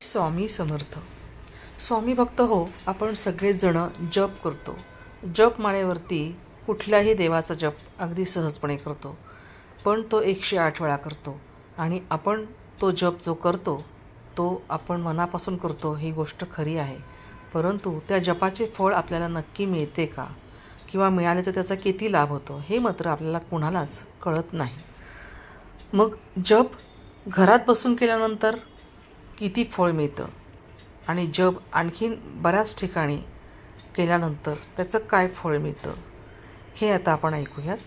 स्वामी समर्थ. स्वामी भक्त हो आपण सगळेजण जप करतो. जप माळेवरती कुठल्याही देवाचा जप अगदी सहजपणे करतो. पण तो एकशे आठ वेळा करतो आणि आपण तो जप जो करतो तो आपण मनापासून करतो ही गोष्ट खरी आहे. परंतु त्या जपाचे फळ आपल्याला नक्की मिळते का? किंवा मिळाले तर त्याचा किती लाभ होतो? हे मात्र आपल्याला कुणालाच कळत नाही. मग जप घरात बसून केल्यानंतर किती फळ मिळतं? आणि जप आणखीन बऱ्याच ठिकाणी केल्यानंतर त्याचं काय फळ मिळतं? हे आता आपण ऐकूयात.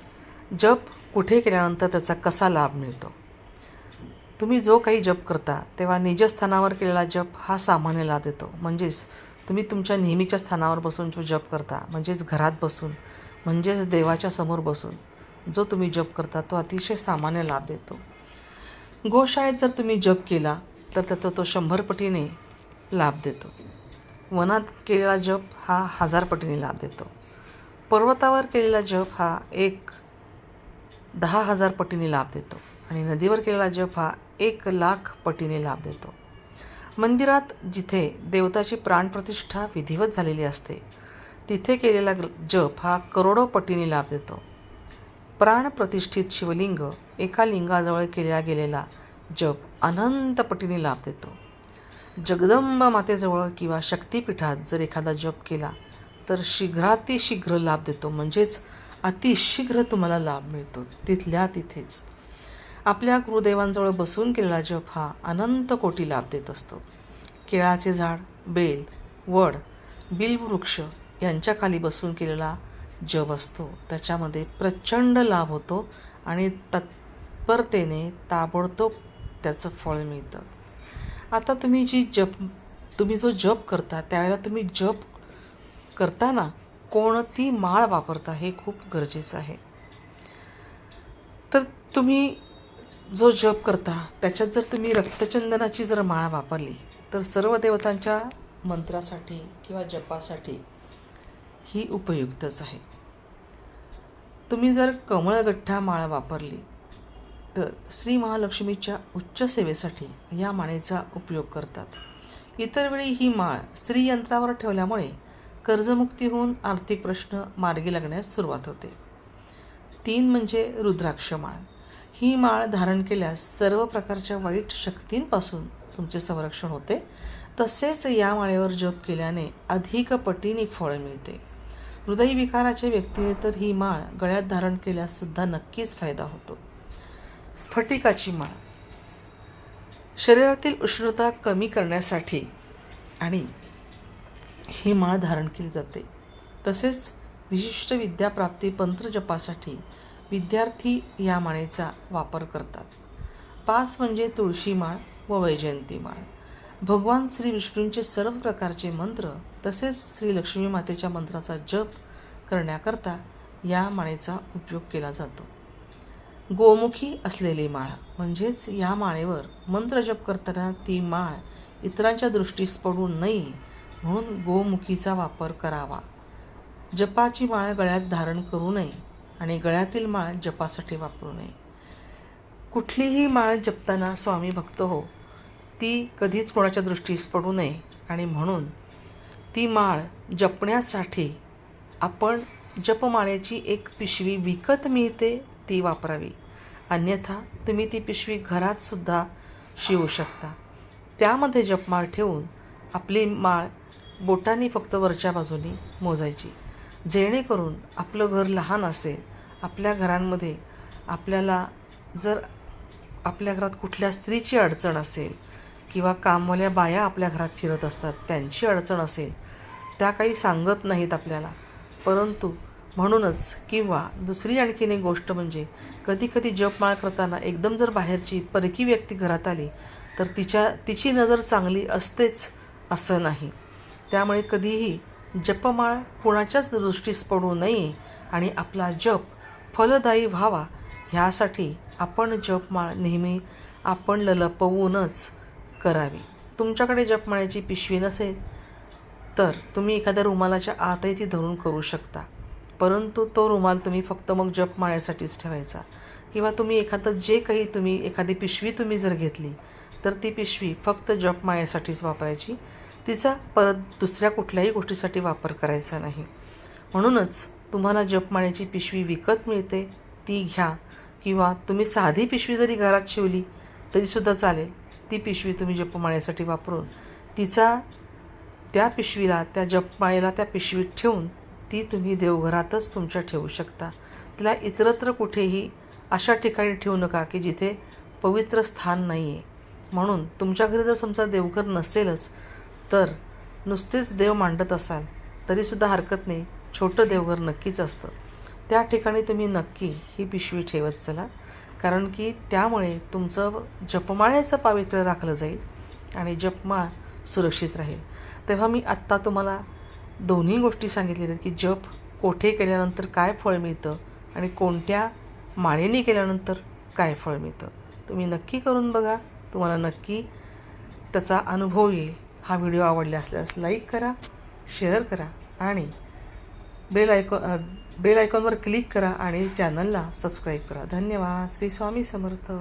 जप कुठे केल्यानंतर त्याचा कसा लाभ मिळतो? तुम्ही जो काही जप करता तेव्हा निजस्थानावर केलेला जप हा सामान्य लाभ देतो. म्हणजेच तुम्ही तुमच्या नेहमीच्या स्थानावर बसून जो जप करता म्हणजेच घरात बसून म्हणजेच देवाच्या समोर बसून जो तुम्ही जप करता तो अतिशय सामान्य लाभ देतो. गोशाळेत जर तुम्ही जप केला तर त्याचा तो शंभर पटीने लाभ देतो. वनात केलेला जप हा हजार पटीने लाभ देतो. पर्वतावर केलेला जप हा एक दहा हजार पटीने लाभ देतो. आणि नदीवर केलेला जप हा एक लाख पटीने लाभ देतो. मंदिरात जिथे देवताची प्राणप्रतिष्ठा विधिवत झालेली असते तिथे केलेला जप हा करोडो पटीने लाभ देतो. प्राणप्रतिष्ठित शिवलिंग एका लिंगाजवळ केला गेलेला जप अनंत पटीने लाभ देतो. जगदंबा मातेजवळ किंवा शक्तिपीठात जर एखादा जप केला तर शीघ्रातिशीघ्र लाभ देतो. म्हणजेच अतिशीघ्र तुम्हाला लाभ मिळतो. तिथल्या तिथेच. आपल्या गुरुदेवांजवळ बसून केलेला जप हा अनंत कोटी लाभ देत असतो. केळाचे झाड बेल वड बिलवृक्ष यांच्या खाली बसून केलेला जप असतो. त्याच्यामध्ये प्रचंड लाभ होतो आणि तत्परतेने ताबडतोब त्याचं फळ मिळतं. आता तुम्ही जी जप तुम्ही जो जप करता त्यावेळेला तुम्ही जप करताना कोणती माळ वापरता हे खूप गरजेचं आहे. तर तुम्ही जो जप करता त्याच्यात जर तुम्ही रक्तचंदनाची जर माळ वापरली तर सर्व देवतांच्या मंत्रासाठी किंवा जपासाठी ही उपयुक्तच आहे. तुम्ही जर कमळगठ्ठा माळ वापरली तर श्री महालक्ष्मीच्या उच्च सेवेसाठी या माळेचा उपयोग करतात. इतर वेळी ही माळ स्त्री यंत्रावर ठेवल्यामुळे कर्जमुक्ती होऊन आर्थिक प्रश्न मार्गी लागण्यास सुरुवात होते. तीन म्हणजे रुद्राक्ष माळ. ही माळ धारण केल्यास सर्व प्रकारच्या वाईट शक्तींपासून तुमचे संरक्षण होते. तसेच या माळेवर जप केल्याने अधिक पटीने फळ मिळते. हृदयविकाराच्या व्यक्तीने तर ही माळ गळ्यात धारण केल्यास सुद्धा नक्कीच फायदा होतो. स्फटिकाची माळ. शरीरातील उष्णता कमी करण्यासाठी आणि ही माळ धारण केली जाते. तसेच विशिष्ट विद्याप्राप्ती पंत्रजपासाठी विद्यार्थी या माळेचा वापर करतात. पाच म्हणजे तुळशी माळ व वैजयंती माळ. भगवान श्री विष्णूंचे सर्व प्रकारचे मंत्र तसेच श्री लक्ष्मी मातेच्या मंत्राचा जप करण्याकरता या माळेचा उपयोग केला जातो. गोमुखी असलेली माळ. म्हणजेच या माळेवर मंत्र जप करताना ती माळ इतरांच्या दृष्टीस पडू नये म्हणून गोमुखीचा वापर करावा. जपाची माळ गळ्यात धारण करू नये आणि गळ्यातील माळ जपासाठी वापरू नये. कुठलीही माळ जपताना स्वामी भक्त हो ती कधीच कोणाच्या दृष्टीस पडू नये आणि म्हणून ती माळ जपण्यासाठी आपण जपमाळेची एक पिशवी विकत मिळते ती वापरावी. अन्यथा तुम्ही ती पिशवी घरातसुद्धा शिवू शकता. त्यामध्ये जपमाळ ठेवून आपली माळ बोटांनी फक्त वरच्या बाजूने मोजायची. जेणेकरून आपलं घर लहान असेल आपल्या घरांमध्ये आपल्याला जर आपल्या घरात कुठल्या स्त्रीची अडचण असेल किंवा कामवाल्या बाया आपल्या घरात फिरत असतात त्यांची अडचण असेल त्या काही सांगत नाहीत आपल्याला. परंतु म्हणूनच किंवा दुसरी आणखीन एक गोष्ट म्हणजे कधी कधी जपमाळ करताना एकदम जर बाहेरची परकी व्यक्ती घरात आली तर तिच्या तिची नजर चांगली असतेच असं नाही. त्यामुळे कधीही जपमाळ कुणाच्याच दृष्टीस पडू नये आणि आपला जप फलदायी व्हावा ह्यासाठी आपण जपमाळ नेहमी आपण लपवूनच करावी. तुमच्याकडे जपमाळ्याची पिशवी नसेल तर तुम्ही एखाद्या रुमालाच्या आतही ती धरून करू शकता. परंतु तो रुमाल तुम्ही फक्त मग जप माळ्यासाठीच ठेवायचा. किंवा तुम्ही एखादं जे काही तुम्ही एखादी पिशवी तुम्ही जर घेतली तर ती पिशवी फक्त जप माळ्यासाठीच वापरायची. तिचा परत दुसऱ्या कुठल्याही गोष्टीसाठी वापर करायचा नाही. म्हणूनच तुम्हाला जपमाळ्याची पिशवी विकत मिळते ती घ्या. किंवा तुम्ही साधी पिशवी जरी घरात शिवली तरीसुद्धा चालेल. ती पिशवी तुम्ही जपमाळ्यासाठी वापरून तिचा त्या पिशवीला त्या जपमाळेला त्या पिशवीत ठेवून ती तुम्ही देवघरातच तुमच्या ठेवू शकता. तिला इतरत्र कुठेही अशा ठिकाणी ठेवू नका की जिथे पवित्र स्थान नाही आहे म्हणून तुमच्या घरी जर समजा देवघर नसेलच तर नुसतेच देव मांडत असाल तरीसुद्धा हरकत नाही. छोटं देवघर नक्कीच असतं. त्या ठिकाणी तुम्ही नक्की ही पिशवी ठेवत चला कारण की त्यामुळे तुमचं जपमाळेचं पावित्र्य राखलं जाईल आणि जपमाळ सुरक्षित राहील. तेव्हा मी आत्ता तुम्हाला दोन्ही गोष्टी सांगितलेल्या आहेत की जप कोठे केल्यानंतर काय फळ मिळतं आणि कोणत्या माळेने केल्यानंतर काय फळ मिळतं. तुम्ही नक्की करून बघा. तुम्हाला नक्की त्याचा अनुभव येईल. हा व्हिडिओ आवडला असल्यास लाईक करा शेअर करा आणि बेल आयकॉ बेल आयकॉनवर क्लिक करा आणि चॅनलला सबस्क्राईब करा. धन्यवाद. श्री स्वामी समर्थ.